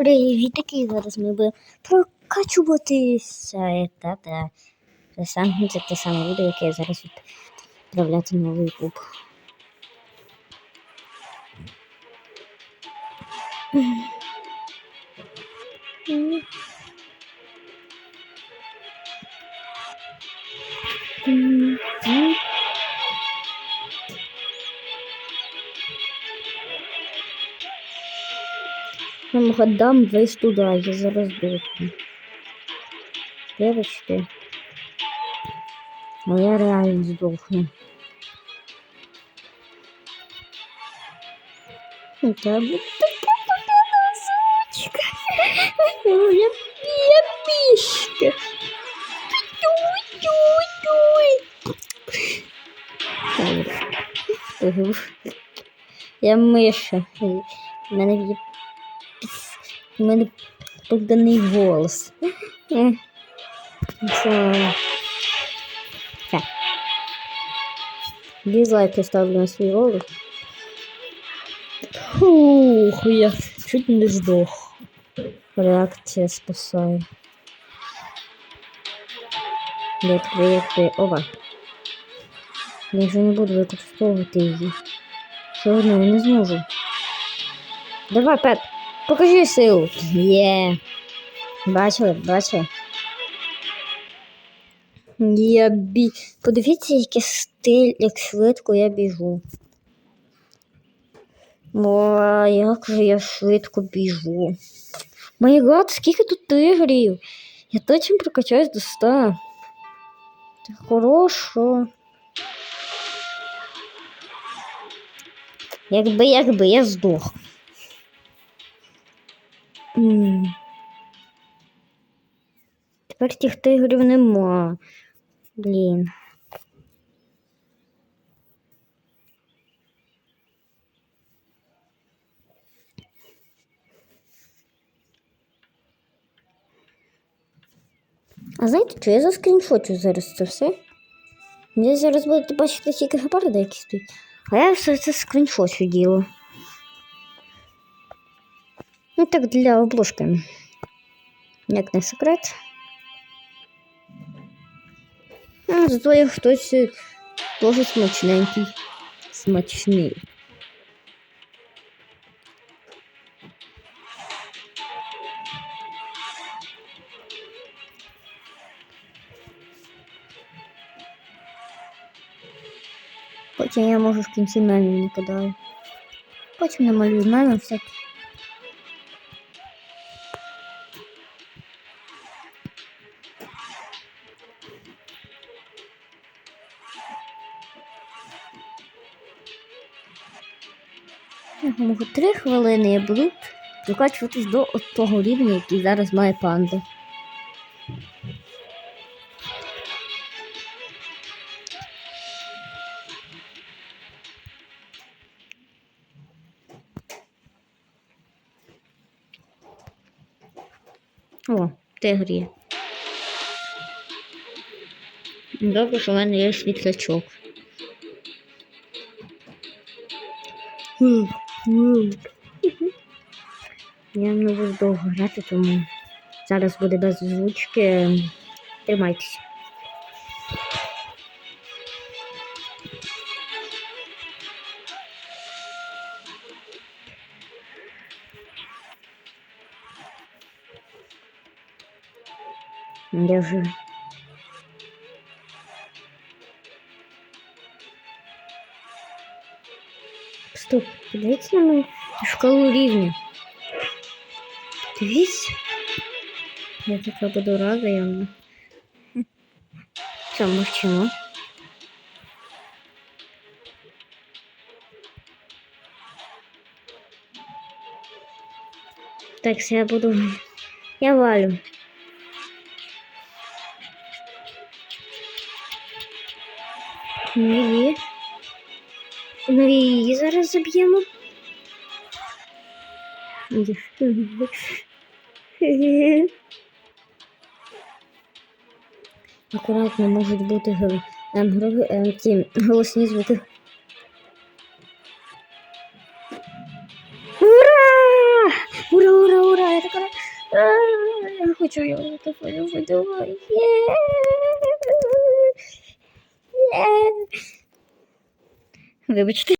Привітки, зараз ми будемо прокачуватися. Та, та. Це саме це те саме відео, яке я зараз відправляти на YouTube. Нам гадам весь туди, я зараз дохну. Вибачте. Но я реально здохну. Это будет такая носочка. Я, я пишка. Я миша. У мене у мене поганий голос. Це... Я ставлю на свій голос. Ух, я чуть не здох. Реакція спасає. Відкрий, відкрий. Оба. Я вже не буду використовувати її. Все одно я не зможу. Давай, Пет, покажи силу. Є. Бачили, бачили? Я бі... Подивіться, який стиль, як швидко я біжу. О, як же я швидко біжу. Май гад, скільки тут тигрів? Я точно прокачаюсь до 100. Це хорошо. Якби, якби я здох. М. Тепер тих тигрів нема. Блін. А знаєте, що я заскріншочу зараз це все? Я зараз будете бачити тільки гепарди, які стоять. А я все це скріншочу діло. Ну так для обложки. Як не секрет. А, зато я хтось дуже смачненький. Смачний. Потім я можу в кінці мемів накидаю. Потім намалюю мемів всякі. Я можу три хвилини я буду прокачуватись до того рівня, який зараз має панда. О, тигр є. Добре, що в мене є світлячок. Я не буду довго грати, тому зараз буде без звучки. Тримайтеся. Я вже Стоп, подивіться на мою шкалу рівня. Дивіться. Я така буду рада явно. Що, мовчимо? Так, все, я буду... Я валю. Ні. Ми її зараз заб'ємо. Акуратно можуть бути ем, ем, ті голосні звуки. Ура! Ура, ура, ура! Я така хочу його телефону. Давай. Вибачте.